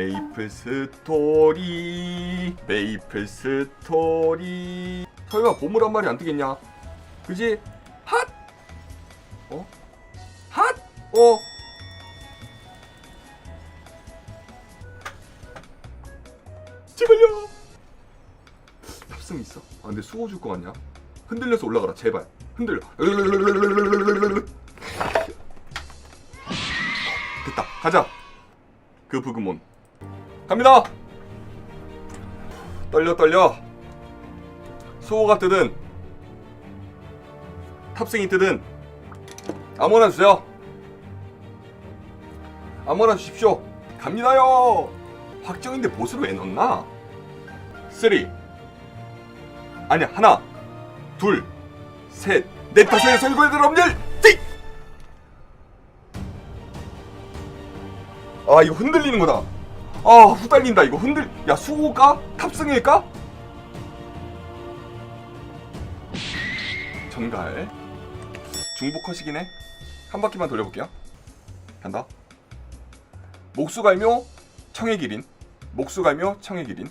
메이플 스토리 메이플 스토리. 설마 보물 한 마리 안 뜨겠냐? 그지? 핫! 어? 핫! 어? 제발요! 탑승 있어? 아 근데 수호 줄 거 같냐? 흔들려서 올라가라 제발. 흔들려. 됐다 가자. 그 부그몬 갑니다. 떨려 떨려. 수호가 뜨든 탑승이 뜨든 아무거나 주세요 아무거나 주십시오. 갑니다요. 확정인데 보스로 왜 넣나? 쓰리. 아니야 하나 둘셋넷 다섯 여섯 일곱 여덟 아홉 열 띵! 아 이거 흔들리는 거다 아 후달린다 이거. 흔들 야 수호가? 탑승일까? 전갈. 중복 컷이긴 해한 바퀴만 돌려볼게요. 간다. 목수갈묘 청의 기린. 목수갈묘 청의 기린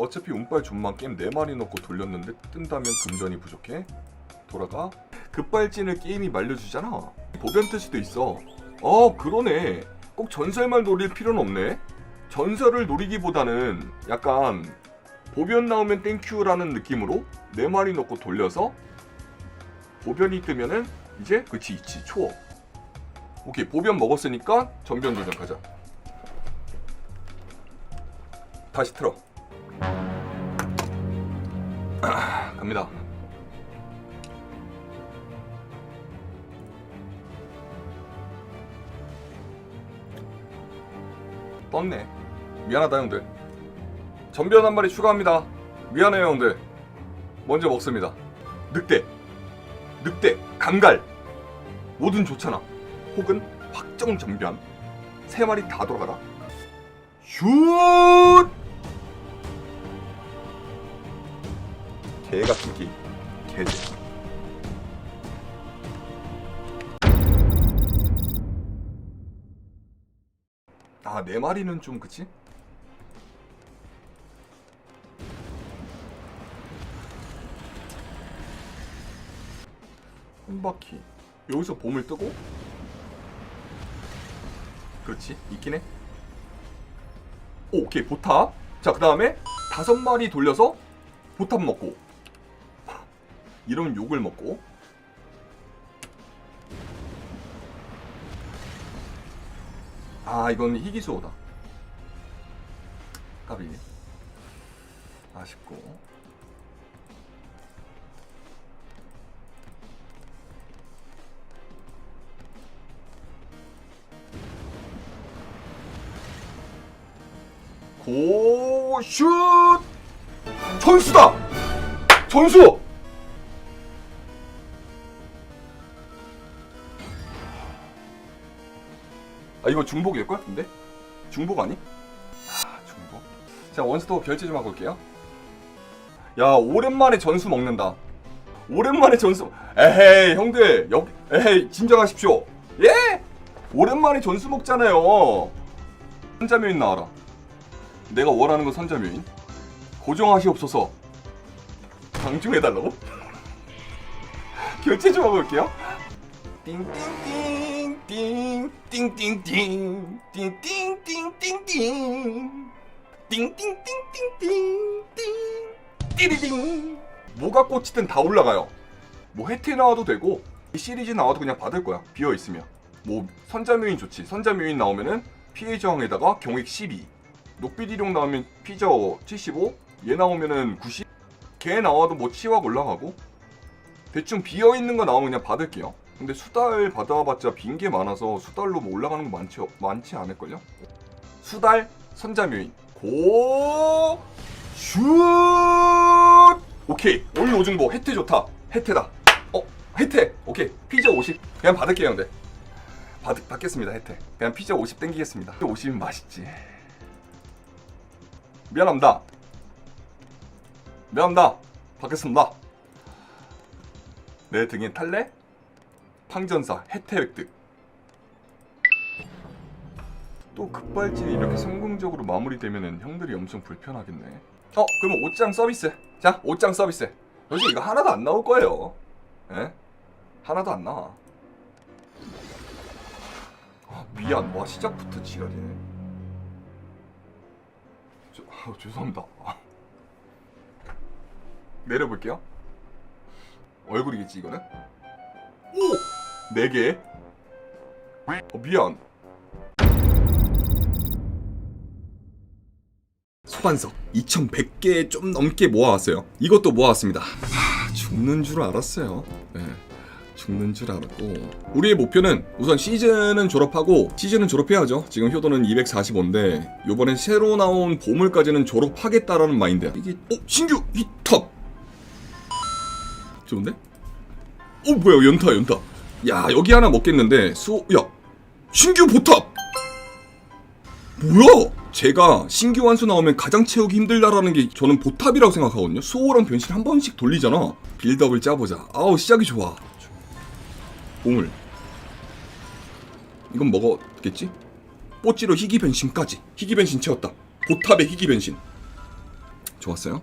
어차피 운빨 존만 게임 4마리 넣고 돌렸는데 뜬다면 금전이 부족해? 돌아가? 급발진을 게임이 말려주잖아. 보변 뜻이도 있어. 어 그러네. 꼭 전설만 노릴 필요는 없네. 전설을 노리기보다는 약간 보변 나오면 땡큐라는 느낌으로 4마리 넣고 돌려서 보변이 뜨면은 이제 그치 있지. 초어 오케이 보변 먹었으니까 전변 도전 가자. 다시 틀어. 아, 갑니다. 떴네. 미안하다 형들. 전변 한 마리 추가합니다. 미안해요 형들. 먼저 먹습니다. 늑대, 늑대, 감갈. 뭐든 좋잖아. 혹은 확정 전변. 세 마리 다 돌아가라. 슛! 개 같은 기. 개새 아네 마리는 좀 그치? 한 바퀴 여기서 봄을 뜨고? 그렇지. 있긴 해. 오, 오케이. 보탑. 자그 다음에 다섯 마리 돌려서 보탑 먹고 이러면 욕을 먹고. 아 이건 희귀수호다. 까비 아쉽고. 고슛! 전수다! 전수 이거 중복일 걸 근데 중복 아니? 아 중복. 자 원스톱 결제 좀 하고 올게요. 야 오랜만에 전수 먹는다. 오랜만에 전수. 에헤이 형들 여기 에헤이 진정하십시오. 예? 오랜만에 전수 먹잖아요. 선자묘인 나와라. 내가 원하는 건 선자묘인. 고정하시옵소서. 강중해달라고? 결제 좀 하고 올게요. 띵띵띵 띵 띵 띵 띵 띵 띵 띵 띵 띵 띵 띵 띵 띵 띵 띵 띠리딩 뭐가 꽂히든 다 올라가요 뭐 혜태 나와도 되고 이 시리즈 나와도 그냥 받을 거야 비어 있으면 뭐 선자묘인 좋지 선자묘인 나오면은 피해 저항에다가 경획 12 녹비디룡 나오면 피저 75 얘 나오면은 90 걔 나와도 뭐 치확 올라가고 대충 비어 있는 거 나오면 그냥 받을게요. 근데 수달 받아봤자 빈 게 많아서 수달로 뭐 올라가는 거 많지 많지 않을걸요? 수달 선자묘인. 고 슛! 오케이. 올 오중보 혜태 좋다. 혜태다. 어 혜태. 오케이. 피자 50 그냥 받을게요 근데 받, 받겠습니다 혜태. 그냥 피자 50 땡기겠습니다. 50은 맛있지. 미안합니다. 미안합니다. 받겠습니다. 내 등에 탈래? 팡전사 혜태 획득. 또 급발진이 이렇게 성공적으로 마무리되면은 형들이 엄청 불편하겠네. 어 그러면 옷장 서비스. 자 옷장 서비스. 요즘 이거 하나도 안 나올 거예요. 예? 하나도 안 나와. 아, 미안. 와 시작부터 지랄이네. 저, 아, 죄송합니다. 내려볼게요. 얼굴이겠지 이거는? 오! 4개? 어, 미안 소환석 2100개 좀 넘게 모아왔어요 이것도 모아왔습니다 하, 죽는 줄 알았어요 네. 죽는 줄 알았고 우리의 목표는 우선 시즌은 졸업하고 시즌은 졸업해야죠 지금 효도는 245인데 요번에 새로 나온 보물까지는 졸업하겠다라는 마인드야 이게 어? 신규 히탑 좋은데? 어 뭐야 연타 연타 야 여기 하나 먹겠는데 수 야 신규 보탑! 뭐야? 제가 신규 완수 나오면 가장 채우기 힘들다라는 게 저는 보탑이라고 생각하거든요. 수호랑 변신 한 번씩 돌리잖아. 빌드업을 짜보자. 아우 시작이 좋아. 보물. 이건 먹었겠지? 뽀찌로 희귀 변신까지. 희귀 변신 채웠다. 보탑의 희귀 변신. 좋았어요?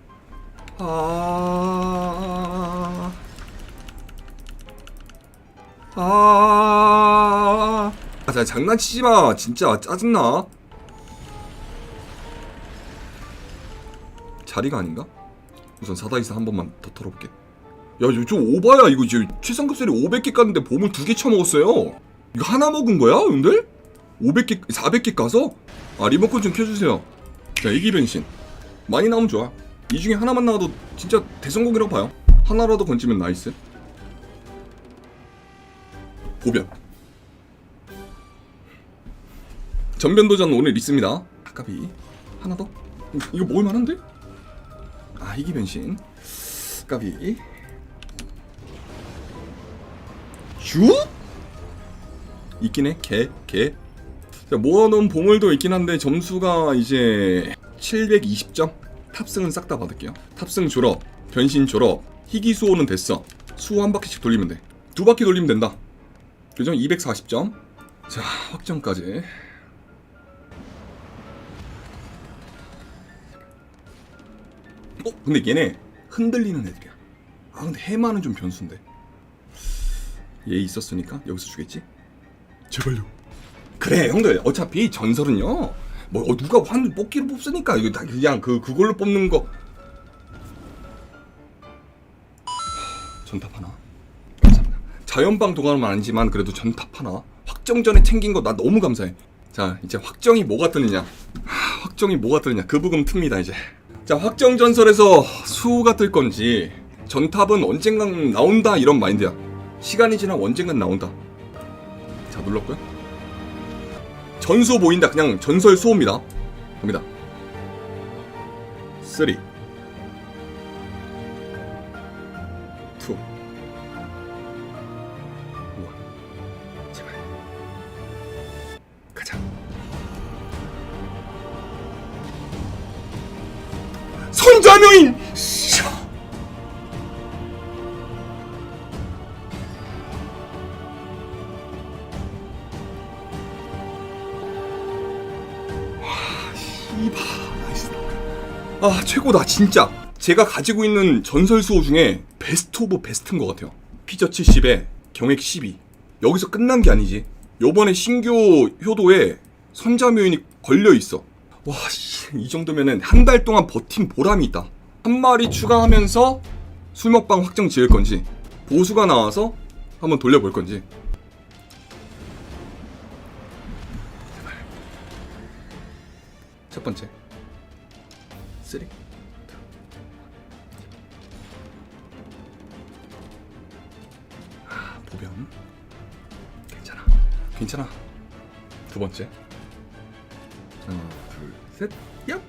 아... 아... 아, 자, 장난치지 마. 진짜 짜증나. 자리가 아닌가? 우선 사다이사 한 번만 더 털어볼게. 야, 이거 좀 오바야. 이거 이제 최상급 세리 500개 깠는데 보물 두 개 쳐먹었어요. 이거 하나 먹은 거야, 형들? 500개, 400개 까서? 아, 리모컨 좀 켜주세요. 자, 이기 변신. 많이 나오면 좋아. 이 중에 하나만 나와도 진짜 대성공이라고 봐요. 하나라도 건지면 나이스. 보변. 전변 도전 오늘 있습니다. 아까비 하나 더. 이거 먹을 만한데? 아 이기 변신. 까비. 슈? 있긴 해. 개, 개. 자, 모아놓은 보물도 있긴 한데 점수가 이제 720점. 탑승은 싹 다 받을게요. 탑승 졸업, 변신 졸업, 희귀 수호는 됐어. 수호 한 바퀴씩 돌리면 돼. 두 바퀴 돌리면 된다. 교정 240점. 자, 확정까지. 어, 근데 얘네 흔들리는 애들이야. 아, 근데 해마는 좀 변수인데. 얘 있었으니까 여기서 주겠지? 제발요. 그래, 형들. 어차피 전설은요. 뭐 어, 누가 환 뽑기로 뽑으니까 이거 다 그냥 그 그걸로 뽑는 거. 전탑 하나. 자연방 도감은 아니지만 그래도 전탑 하나. 확정 전에 챙긴 거 나 너무 감사해. 자 이제 확정이 뭐가 뜨느냐. 하, 확정이 뭐가 뜨느냐. 그 부분 틉니다 이제. 자 확정 전설에서 수호가 뜰 건지 전탑은 언젠간 나온다 이런 마인드야. 시간이 지나 언젠간 나온다. 자 눌렀고요. 전수 보인다. 그냥 전설 수호입니다. 갑니다. 3 이봐 나이스 아 최고다 진짜. 제가 가지고 있는 전설 수호 중에 베스트 오브 베스트인 것 같아요. 피저 70에 경액 12 여기서 끝난 게 아니지. 요번에 신규 효도에 선자묘인이 걸려있어. 와 이 정도면은 한 달 동안 버틴 보람이 있다. 한 마리 추가하면서 술먹방 확정 지을 건지 보수가 나와서 한번 돌려볼 건지 첫 번째. 쓰리 아, 보변 괜찮아. 괜찮아. 두 번째. 하나 둘셋야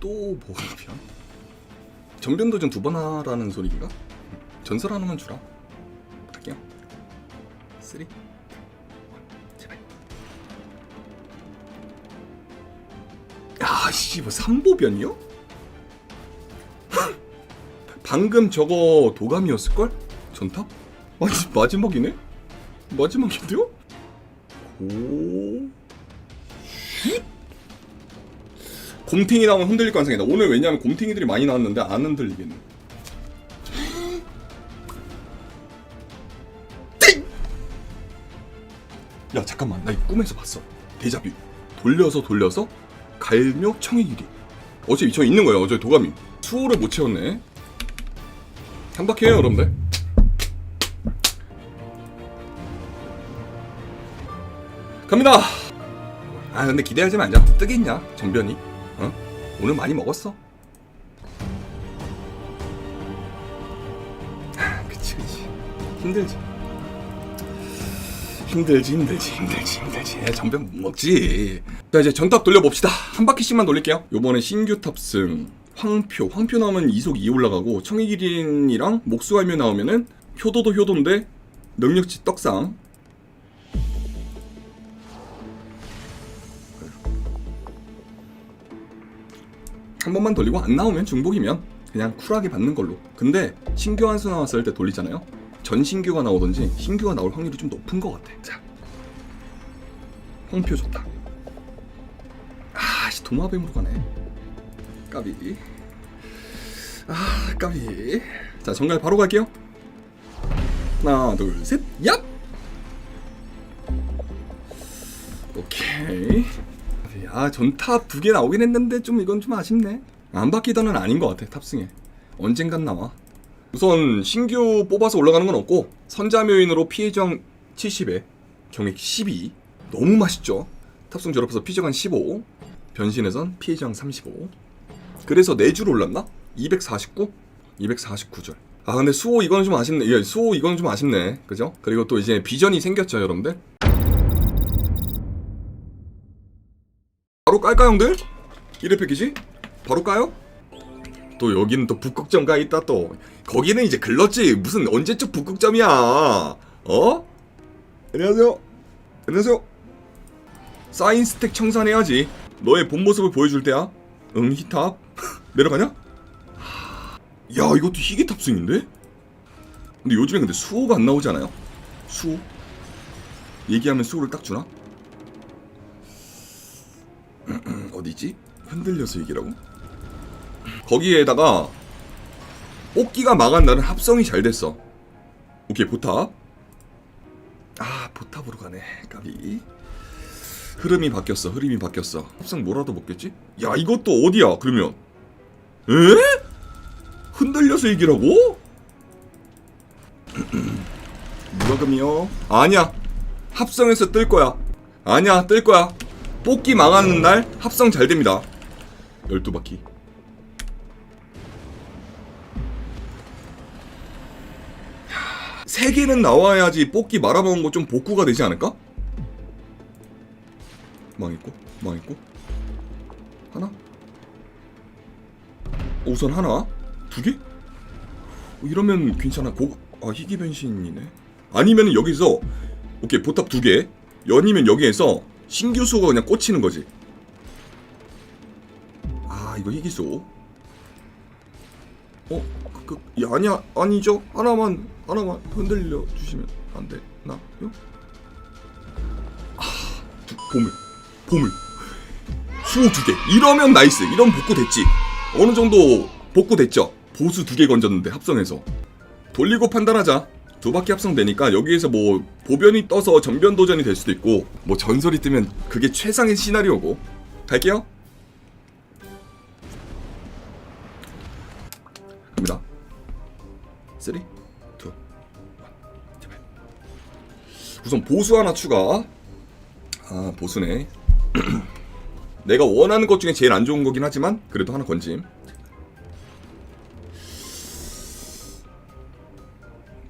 또 보변 전변 도전 두 번 하라는 소리인가? 전설 하나만 주라. 갈게요. 쓰리 씨뭐 삼보변이요? 방금 저거 도감이었을걸? 전탑? 아니 마지막이네? 마지막인데요? 고... 슛? 곰탱이 나오면 흔들릴 가능성이 있다 오늘 왜냐면 곰탱이들이 많이 나왔는데 안 흔들리겠네 띵! 야 잠깐만 나 이거 꿈에서 봤어 데자뷰 돌려서 돌려서 갈묘 청의 길이. 어차피 저 있는 거예요. 어차피 도감이. 수호를 못 채웠네. 한 바퀴 해요 여러분들. 갑니다. 아 근데 기대하지 말자. 뜨겠냐? 정변이? 어? 오늘 많이 먹었어. 아, 그치 그치. 힘들지 힘들지 힘들지 힘들지 힘들지. 에, 전변 못 먹지. 자 이제 전탑 돌려봅시다. 한 바퀴씩만 돌릴게요. 요번에 신규 탑승. 황표. 황표 나오면 이속 2 올라가고 청이기린이랑 목수갈묘 나오면은 효도도 효도인데 능력치 떡상. 한 번만 돌리고 안 나오면 중복이면 그냥 쿨하게 받는 걸로. 근데 신규 한수 나왔을 때 돌리잖아요 전 신규가 나오든지 신규가 나올 확률이 좀 높은 것 같아. 자 홍표 좋다. 아씨 도마뱀으로 가네. 까비. 아 까비. 자 정갈 바로 갈게요. 하나 둘 셋 얍! 오케이. 아 전탑 두 개 나오긴 했는데 좀 이건 좀 아쉽네. 안 바뀌다는 아닌 것 같아 탑승에. 언젠간 나와 우선 신규 뽑아서 올라가는 건 없고 선자묘인으로 피해정 70에 경액 12 너무 맛있죠 탑승 졸업해서 피해정 15 변신에선 피해정 35 그래서 4줄 올랐나? 249? 249줄 아 근데 수호 이거는 좀 아쉽네 예, 수호 이거는 좀 아쉽네 그죠? 그리고 또 이제 비전이 생겼죠 여러분들 바로 깔까 형들? 1회 패키지? 바로 까요? 또 여기는 또 북극점가 있다 또 거기는 이제 글렀지 무슨 언제적 북극점이야 어? 안녕하세요 안녕하세요 사인 스택 청산해야지 너의 본 모습을 보여줄 때야 응 히탑 내려가냐? 야 이것도 희귀 탑승인데? 근데 요즘에 근데 수호가 안 나오지 않아요? 수호? 얘기하면 수호를 딱 주나? 어디지? 흔들려서 얘기라고? 거기에다가 뽑기가 망한 날은 합성이 잘 됐어. 오케이 보탑. 아 보탑으로 가네. 까비. 흐름이 바뀌었어. 흐름이 바뀌었어. 합성 뭐라도 먹겠지? 야 이것도 어디야? 그러면 에? 흔들려서 얘기라고? 무과금이요? 아니야. 합성해서 뜰 거야. 아니야 뜰 거야. 뽑기 망하는 날 합성 잘 됩니다. 12바퀴. 세 개는 나와야지 뽑기 말아먹은 거 좀 복구가 되지 않을까? 망했고, 망했고. 하나? 우선 하나? 두 개? 이러면 괜찮아. 고, 아, 희귀 변신이네. 아니면 여기서, 오케이, 보탑 두 개. 연이면 여기에서 신규 수가 그냥 꽂히는 거지. 아, 이거 희귀수. 어, 그, 그, 야, 아니야, 아니죠. 하나만, 하나만 흔들려 주시면 안 되나요? 아, 두, 보물, 보물. 수호 두 개. 이러면 나이스. 이런 복구 됐지. 어느 정도 복구 됐죠. 보수 두 개 건졌는데 합성해서 돌리고 판단하자. 두 바퀴 합성되니까 여기에서 뭐 보변이 떠서 전변 도전이 될 수도 있고 뭐 전설이 뜨면 그게 최상의 시나리오고 갈게요. 갑니다. 3, 2, 우선 보수 하나 추가. 아 보수네. 내가 원하는 것 중에 제일 안 좋은 거긴 하지만 그래도 하나 건짐.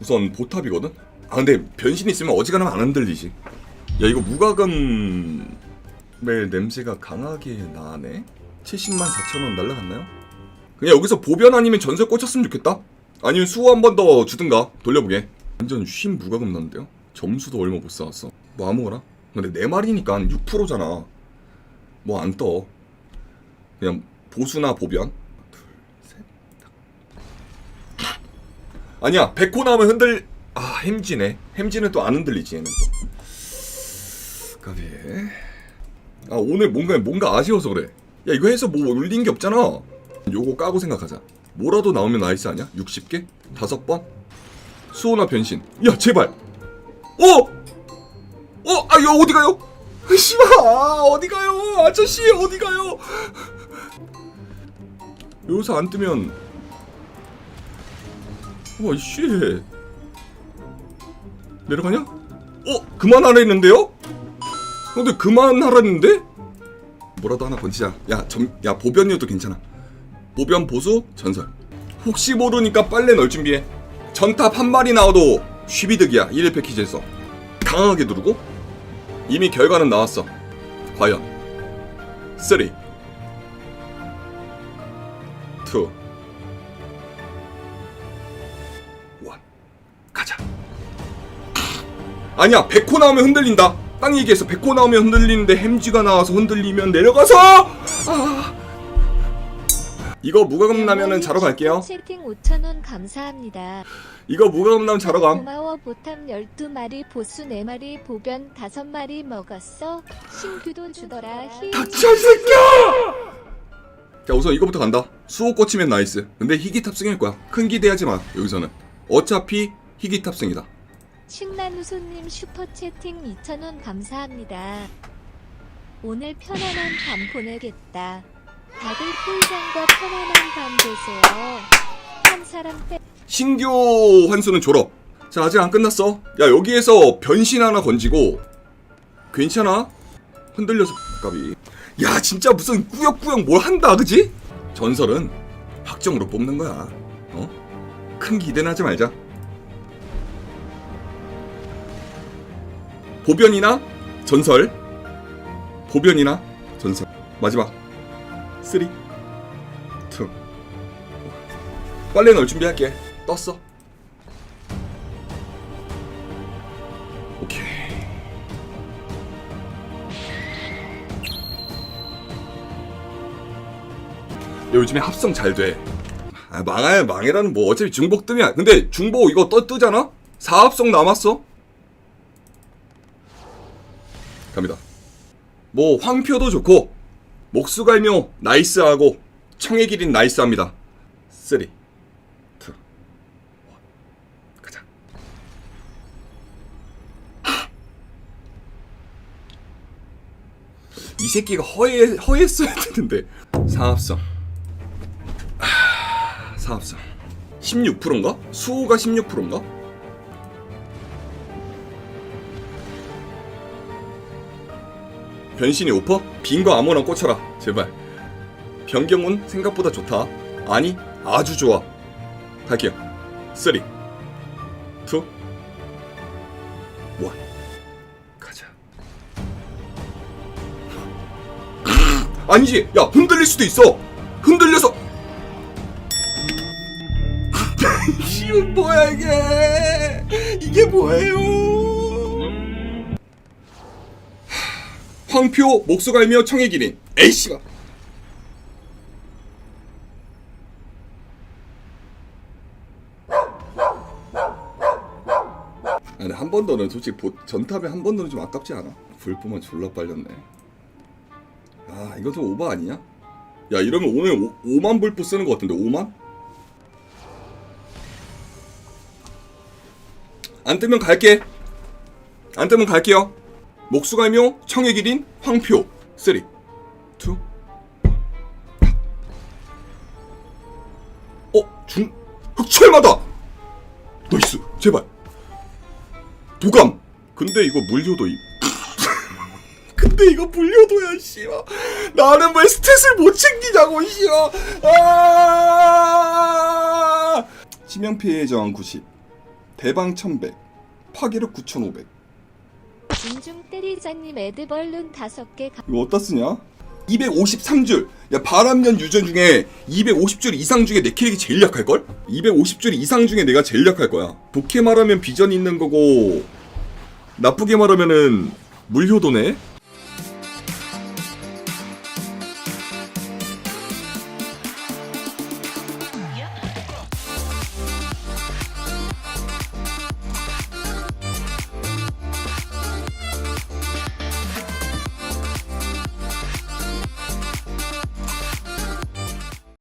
우선 보탑이거든. 아 근데 변신 있으면 어지간하면 안 흔들리지. 야 이거 무과금의 냄새가 강하게 나네. 70만 4천 원 날라갔나요? 그냥 여기서 보변 아니면 전설 꽂혔으면 좋겠다. 아니면 수호 한 번 더 주든가 돌려보게. 완전 쉰 무과금 난데요. 점수도 얼마 못 쌓았어. 뭐 아무거나. 근데 내 말이니까 6%잖아. 뭐 안 떠. 그냥 보수나 보변. 둘, 셋. 딱. 아니야 백호 나오면 흔들 아 햄지네 햄지는 또 안 흔들리지 얘는 또 까비 아 오늘 뭔가 뭔가 아쉬워서 그래 야 이거 해서 뭐 올린 게 없잖아 요거 까고 생각하자 뭐라도 나오면 나이스 아니야? 60개? 다섯 번? 수호나 변신 야 제발 어! 어! 아 이거 어디 가요? 씨발 아, 어디 가요 아저씨 어디 가요 여기서 안 뜨면 와 씨 내려가냐? 어 그만하라 했는데요? 근데 그만하라 했는데? 뭐라도 하나 건지자 야, 점, 야 보변이어도 괜찮아 보변 보수 전설 혹시 모르니까 빨래 넣을 준비해 전탑 한 마리 나와도 쉬비득이야 1일 패키지에서. 강하게 누르고 이미 결과는 나왔어. 과연? 3 2 1 가자. 아니야 백호 나오면 흔들린다. 딱 얘기했어 백호 나오면 흔들리는데 햄쥐가 나와서 흔들리면 내려가서! 아. 이거 무과금 나면은 자러 갈게요 채팅 5,000원 감사합니다. 이거 무과금 나면 자러 감 고마워 보탐 12마리 보수 4마리 보변 5마리 먹었어. 신규도 주더라. 히. 닥쳐 이 새끼야 자 우선 이거부터 간다 수호 꽂히면 나이스 근데 희귀 탑승일 거야 큰 기대하지 마 여기서는 어차피 희귀 탑승이다 신난우소님 슈퍼 채팅 2,000원 감사합니다. 오늘 편안한 밤 보내겠다. 다들 꿀잠과 편안한 밤 되세요. 한 사람 빼. 신규 환수는 졸업. 자 아직 안 끝났어. 야 여기에서 변신 하나 건지고 괜찮아? 흔들려서 까비. 야 진짜 무슨 꾸역꾸역 뭘 한다 그지? 전설은 확정으로 뽑는 거야. 어? 큰 기대는 하지 말자. 보변이나 전설. 보변이나 전설. 마지막. 3 2 빨래 넣을 준비할게. 떴어. 오케이. 요즘에 합성 잘 돼. 아, 망해, 망해라는 뭐 어차피 중복 뜸이야. 근데 중복 이거 떠 뜨잖아? 4합성 남았어? 갑니다. 뭐 황표도 좋고 목수갈묘 나이스하고 청의 길인 나이스합니다. 3 2 1 가자. 이 새끼가 허해 허했어야 되는데 하, 사합성 16%인가? 수호가 16%인가? 변신이 오퍼? 빈거 아무나 꽂혀라. 제발. 변경은 생각보다 좋다. 아니 아주 좋아. 갈게요. 3 2 1 가자. 아니지. 야 흔들릴 수도 있어. 흔들려서. 씨 뭐야 이게? 이게 뭐예요 황표 목수갈며 청의 기린 에이씨가 아니 한 번 더는 솔직히 보- 전탑에 한 번 더는 좀 아깝지 않아? 불포만 졸라 빨렸네 아 이거 좀 오버 아니냐? 야 이러면 오늘 오, 5만 불포 쓰는 것 같은데 5만? 안 뜨면 갈게 안 뜨면 갈게요 목수갈묘 청의 기린 황표. 3 2 어? 중 흑철마다! 나이스. 제발. 도감. 근데 이거 물효도 이 근데 이거 물효도야 씨발. 나는 왜 스탯을 못 챙기냐고 씨발. 아! 치명피해 저항 90 대방 1100 파괴력 9500 진중 때리자님 에드벌룬 5개 감 이거 어디다 쓰냐? 253줄. 야 바람년 유전 중에 250줄 이상 중에 내 캐릭이 제일 약할 걸? 250줄 이상 중에 내가 제일 약할 거야. 좋게 말하면 비전 있는 거고 나쁘게 말하면은 물효도네.